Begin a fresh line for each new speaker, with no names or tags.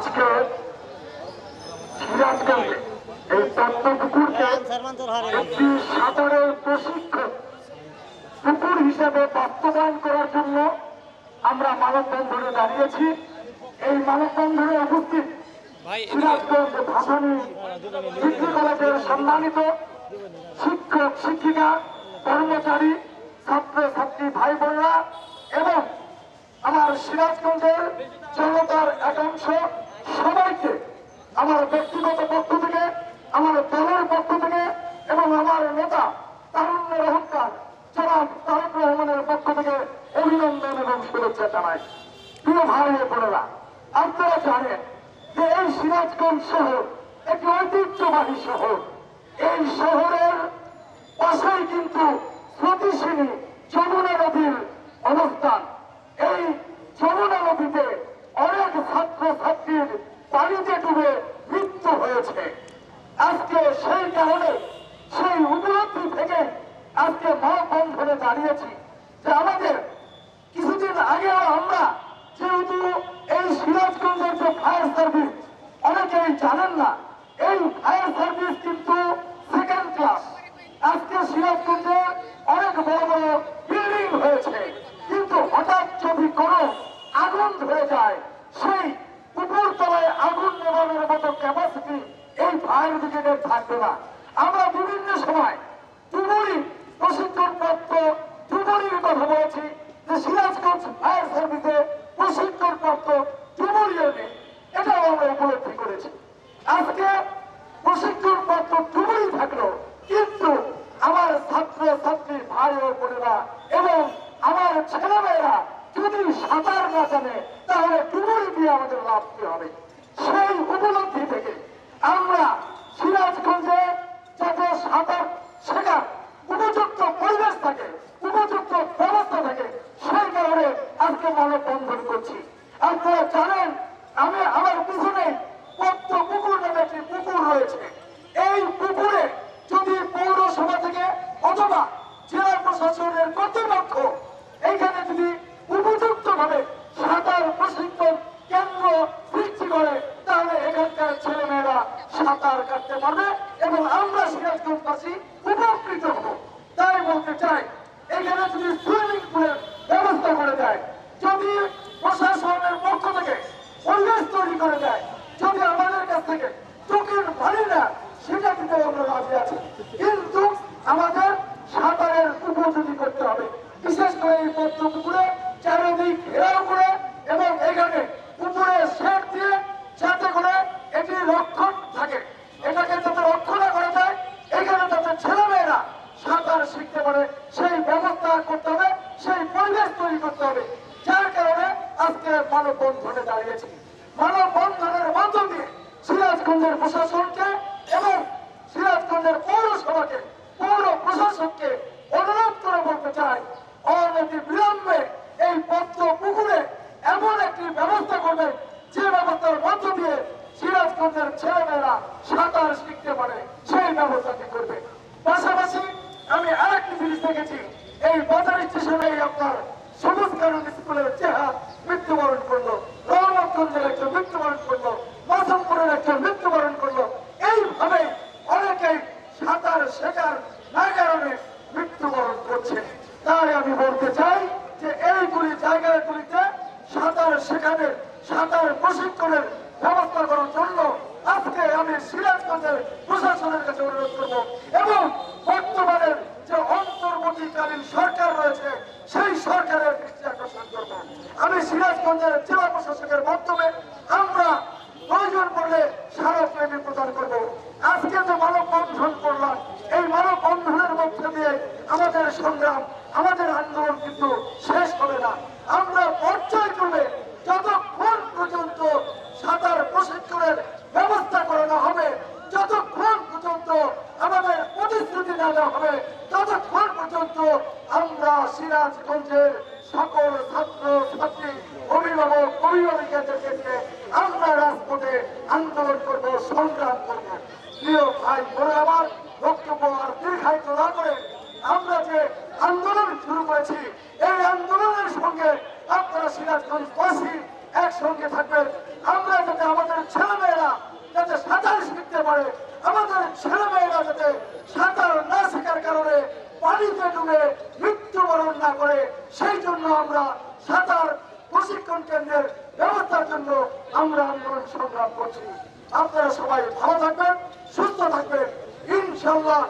আজকে সিরাজগঞ্জে এই পদ্মপুকুরকে একটি সাঁতারের প্রশিক্ষণ পুকুর হিসেবে বাস্তবায়ন করার জন্য আমরা মানববন্ধনে দাঁড়িয়েছি। এই মানববন্ধনে উপস্থিত সিরাজগঞ্জ ভাসানী ডিগ্রি কলেজের সম্মানিত শিক্ষক শিক্ষিকা কর্মচারী ছাত্র ছাত্রী ভাই বোনরা এবং আমার সিরাজগঞ্জের জনতার একাংশ আমার ব্যক্তিগত পক্ষ থেকে, আমার দলের পক্ষ থেকে এবং আমার নেতা তারুণ্যের অহংকার জনাব তারেক রহমানের পক্ষ থেকে অভিনন্দন এবং শুভেচ্ছা জানাই। প্রিয় ভাই বোনেরা, আপনারা জানেন যে এই সিরাজগঞ্জ শহর একটি ঐতিহ্যবাহী শহর। এই শহরের পাশেই কিন্তু স্মৃতিসিনী যমুনা নদীর অবস্থান এই যমুনা নদীতে অনেক ছাত্র ছাত্রীর পানিতে ডুবে মৃত্যু হয়েছে আজকে সেই কারণে সেই উপলব্ধি থেকে আজকে মহাবন্ধনে দাঁড়িয়েছি যে আমাদের কিছুদিন আগেও আমরা যেহেতু এই সিরাজগঞ্জের যে ফায়ার সার্ভিস অনেকেই জানেন না এই ফায়ার সার্ভিস কিন্তু সেকেন্ড ক্লাস আজকে সিরাজগঞ্জে অনেক বড় বড় বিল্ডিং হয়েছে। কিন্তু হঠাৎ যদি কোনো আগুন ধরে যায়, সেই উপর তলায় আগুন নেবানোর মতো ক্যাপাসিটি এই ফায়ার ব্রিগেডের থাকবে না। আমরা বিভিন্ন সময় ডুবুরি প্রশিক্ষণপ্রাপ্ত ডুবুরির কথা বলেছি যে সিরাজগঞ্জ ফায়ার সার্ভিসে প্রশিক্ষণপ্রাপ্ত ডুবুরি ইউনিট এটাও আমরা উপলব্ধি করেছি আজকে প্রশিক্ষণপ্রাপ্ত ডুবুরি থাকল কিন্তু আমার ছাত্র ছাত্রী ভাই ও বোনেরা এবং আমার ছেলেমেয়েরা যদি সাঁতার না জানে, তাহলে ডুবুরি দিয়ে আমাদের লাভ কি হবে? সেই উপলব্ধি থেকে আমরা সিরাজগঞ্জে যাতে সাঁতার শেখার উপযুক্ত পরিবেশ থাকে, উপযুক্ত ব্যবস্থা থাকে, সেই কারণে আজকে মানববন্ধন করছি আপনারা জানেন আমি আমার পিছনে পদ্ম পুকুর নামে একটি পুকুর রয়েছে এই পুকুরে যদি পৌরসভা থেকে অথবা জেলা প্রশাসনের কর্তৃপক্ষ এইখানে যদি উপযুক্ত ভাবে সাঁতার প্রশিক্ষণ কেন্দ্র সৃষ্টি করে, তাহলে এখানকার ছেলেমেয়েরা সাঁতার কাটতে পারবে এবং আমরা সিরাজগঞ্জবাসী উপকৃত হব। তাই বলতে চাই, এখানে যদি সুইমিং পুলের ব্যবস্থা করে দেয় যদি প্রশাসনের পক্ষ থেকে পরিবেশ তৈরি করে দেয় যদি আমাদের কাছ থেকে চোখের পানি না সেটা দিতে আমরা রাজি আছি কিন্তু আমাদের সাঁতারের উপযোগী করতে হবে বিশেষ করে এই পদ্ম পুকুরে চারিদিক ঘেরাও করে এবং এখানে উপরে শেড দিয়ে যাতে করে এটি রক্ষণ থাকে। এটাকে যাতে রক্ষণা করা যায় এখানে যাতে ছেলেমেয়েরা সাঁতার শিখতে পারে, সেই ব্যবস্থা করতে হবে, সেই পরিবেশ তৈরি করতে হবে। যার কারণে আজকে মানববন্ধনে দাঁড়িয়েছি। মানববন্ধনের মধ্য দিয়ে সিরাজগঞ্জের প্রশাসনকে এবং সিরাজগঞ্জের পৌরসভাকে পৌর প্রশাসনকে অনুরোধ করে বলতে চাই অনতি বিলম্বে এই পদ্ম পুকুরে এমন একটি ব্যবস্থা করবে যে ব্যবস্থার মধ্য দিয়ে সিরাজগঞ্জের ছেলেমেয়েরা সাঁতার শিখতে পারে, সেই ব্যবস্থাটি করবে। পাশাপাশি আমি আরেকটি জিনিস দেখেছি, এই বাজার স্টেশনে আপনার সবুজ কারণ স্কুলের চেহারা মৃত্যুবরণ করল রহমতগঞ্জের একজন মৃত্যুবরণ করল মাসমপুরের একজন মৃত্যুবরণ করল। এইভাবে অনেকেই সাঁতার শেখার না কারণে মৃত্যুবরণ করছে। তাই আমি বলতে চাই যে এইগুলি জায়গাগুলিতে সাঁতার শেখানে সাঁতার প্রশিক্ষণের ব্যবস্থা করার জন্য আজকে আমি সিরাজগঞ্জের প্রশাসনের কাছে অনুরোধ করব এবং বর্তমানের যে অন্তর্বর্তীকালীন সরকার রয়েছে সেই সরকারের দৃষ্টি আকর্ষণ করব আমি সিরাজগঞ্জের জেলা প্রশাসকের মাধ্যমে আমরা প্রয়োজন পড়লে স্মারকলিপি প্রদান করব। আজকে যে মানববন্ধন করলাম, এই মানববন্ধনের মধ্যে দিয়ে আমাদের সংগ্রাম, আমাদের আন্দোলন কিন্তু শেষ হবে না। আমরা পর্যায়ক্রমে যতক্ষণ পর্যন্ত সাঁতার প্রশিক্ষণের ব্যবস্থা করানো হবে, যতক্ষণ পর্যন্ত আমাদের প্রতিশ্রুতি দেওয়া হবে, ততক্ষণ পর্যন্ত আমরা সিরাজগঞ্জের সকল ছাত্র ছাত্রী থেকেছে আমরা রাজপথে আন্দোলন করব, সংগ্রাম করব। প্রিয় ভাই বোন আমার বক্তব্য আর দীর্ঘায়িত না করে আমরা যে আন্দোলন শুরু করেছি, এই আন্দোলনের সঙ্গে আপনারা সিরাজগঞ্জবাসী একসঙ্গে থাকবেন। আমরা যাতে আমাদের ছেলেমেয়েরা যাতে সাঁতার শিখতে পারে, আমাদের ছেলেমেয়েরা যাতে সাঁতার না শেখার কারণে পানিতে ডুবে মৃত্যুবরণ না করে, সেই জন্য আমরা সাঁতার প্রশিক্ষণ কেন্দ্রের ব্যবস্থার জন্য আমরা আন্দোলন সংগ্রাম করছি। আপনারা সবাই ভালো থাকবেন, সুস্থ থাকবেন। ইনশাল্লাহ